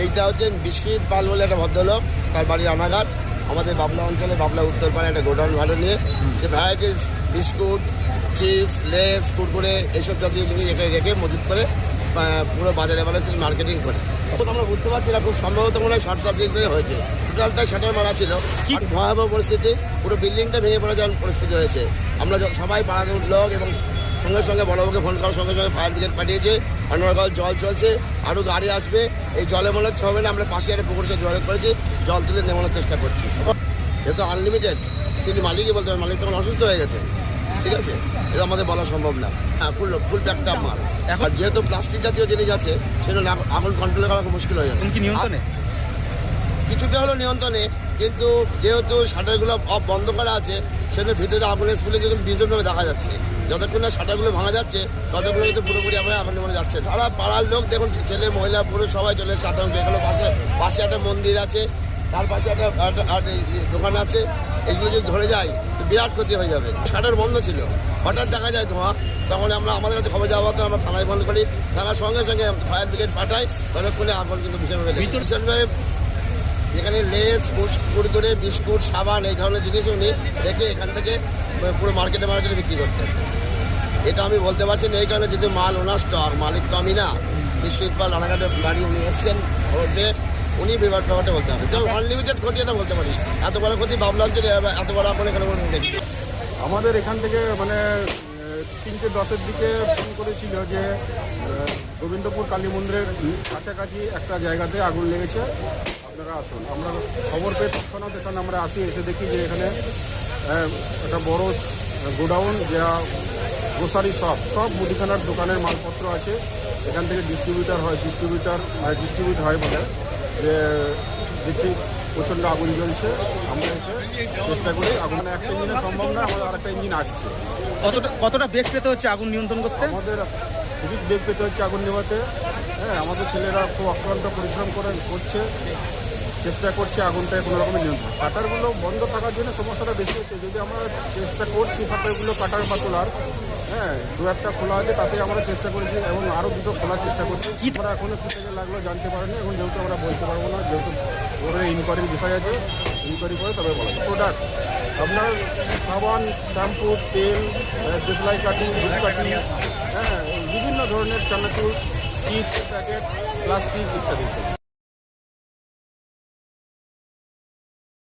এইটা হচ্ছে বিশ্বজিৎ পাল বলে একটা ভদ্রলোক তার বাড়ি রানাঘাট। আমাদের বাবলা অঞ্চলে বাবলা উত্তরপাড়ায় একটা গোডাউন ভাড়া নিয়ে। সে varieties biscuit chips Lay's Kurkure এইসব জাতীয় জিনিস এখানে রেখে মজুত করে পুরো বাজারে বাজারে মার্কেটিং করে। এখন আমরা বুঝতে পারছি না খুব সম্ভবত মনে হয় শর্ট সার্কিট হয়েছে। টোটালটাই শাটার মারা ছিল। কি? ভয়াবহ পরিস্থিতি। পুরো বিল্ডিংটা ভেঙে পড়ে যাওয়ার পরিস্থিতি হয়েছে। আমরা সবাই পাড়ার লোক এবং সঙ্গে সঙ্গে বড় বড়বাবুকে ফোন করার সঙ্গে সঙ্গে ফায়ার ব্রিগেড পাঠিয়েছে। অন্যরকম জল চলছে আরও গাড়ি আসবে। এই জলে মনে হচ্ছে হবে না আমরা পাশে একটা পুকুর সাথে জলে করেছি জল তুলে নেমানোর চেষ্টা করছি। যেহেতু আনলিমিটেড সেটি মালিকই বলতে হবে মালিক তখন অসুস্থ হয়ে গেছে। ঠিক আছে? এটা আমাদের বলা সম্ভব না। হ্যাঁ ফুল ফুল প্যাকটা মাল। এখন যেহেতু প্লাস্টিক জাতীয় জিনিস আছে আগ- আগুন কন্ট্রোল করা খুব মুশকিল হয়ে যাবে। কিছুটা হলো নিয়ন্ত্রণে কিন্তু যেহেতু শাটারগুলো অফ বন্ধ করা আছে সেজন্য ভিতরে আগুনের স্কুলে কিন্তু ভীষণভাবে দেখা যাচ্ছে। যতক্ষণ না শাটারগুলো ভাঙা যাচ্ছে ততক্ষণ কিন্তু পুরোপুরি আমরা আগুন মনে যাচ্ছে। সারা পাড়ার লোক দেখুন ছেলে মহিলা পুরুষ সবাই চলে এসেছে আতঙ্কে এগুলো পাশে পাশে একটা মন্দির আছে তার পাশে একটা দোকান আছে। এগুলো যদি ধরে যায় তো বিরাট ক্ষতি হয়ে যাবে। শাটার বন্ধ ছিল। হঠাৎ দেখা যায় ধোঁয়া তখন আমরা আমাদের কাছে খবর যাওয়া তো আমরা থানায় ফোন করি। থানার সঙ্গে সঙ্গে ফায়ার ব্রিগেড পাঠাই ততক্ষণে আগুন কিন্তু ভীষণভাবে যেখানে লেস কুরকুরে বিস্কুট সাবান এই ধরনের জিনিস উনি রেখে এখান থেকে পুরো মার্কেটে মার্কেটে বিক্রি করতেন। এটা আমি বলতে পারছি না এই কারণে যেহেতু মাল ওনার স্টক মালিক তো আমি না বিশ্বজিৎ পাল রানাঘাটে গাড়ি উনি এসছেন ওটে উনি বিভাগ ব্যাপারটা বলতে হবে। তো আনলিমিটেড ক্ষতি এটা বলতে পারি এত বড় ক্ষতি ভাবলাম যে এত বড় আপনি এখানে কোনো দেখি আমাদের এখান থেকে মানে তিনটে দশের দিকে ফোন করেছিল যে গোবিন্দপুর কালী মন্দিরের কাছাকাছি একটা জায়গাতে আগুন লেগেছে। আপনারা আসুন। আমরা খবর পেয়ে তৎক্ষণাৎ এখানে আমরা আসি এসে দেখি যে এখানে একটা বড় গোডাউন যা গ্রোসারি শপ। সব মুদিখানার দোকানের মালপত্র আছে। এখান থেকে ডিস্ট্রিবিউটার হয় ডিস্ট্রিবিউটার ডিস্ট্রিবিউট হয় বলে। যে দেখছি প্রচণ্ড আগুন জ্বলছে। আমরা এসে চেষ্টা করি আগুন। একটা ইঞ্জিনে সম্ভব না আমাদের আরেকটা ইঞ্জিন আসছে। কতটা কতটা বেগ পেতে হচ্ছে আগুন নিয়ন্ত্রণ করতে? আমাদের খুবই বেগ পেতে হচ্ছে আগুন নেওয়াতে হ্যাঁ আমাদের ছেলেরা খুব অক্লান্ত পরিশ্রম করে করছে। চেষ্টা করছে আগুনটা কোনো রকমের নিয়ন্ত্রণ। কাটারগুলো বন্ধ থাকার জন্য সমস্যাটা বেশি হচ্ছে। যদি আমরা চেষ্টা করছি শাটারগুলো কাটার বা তোলার হ্যাঁ দু একটা খোলা আছে তাতে আমরা চেষ্টা করেছি এবং আরও দুটো খোলার চেষ্টা করছি। কি- আমরা এখনও কী থেকে লাগল জানতে পারিনি এখন যেহেতু আমরা বলতে পারব না যেহেতু ওর ইনকোয়ারির বিষয় আছে ইনকোয়ারি করে তবে বলা প্রোডাক্ট আপনার সাবান শ্যাম্পু তেল দেশলাই কাঠি ধূপ কাঠি হ্যাঁ বিভিন্ন ধরনের চানাচুর চিপস প্যাকেট প্লাস্টিক ইত্যাদি।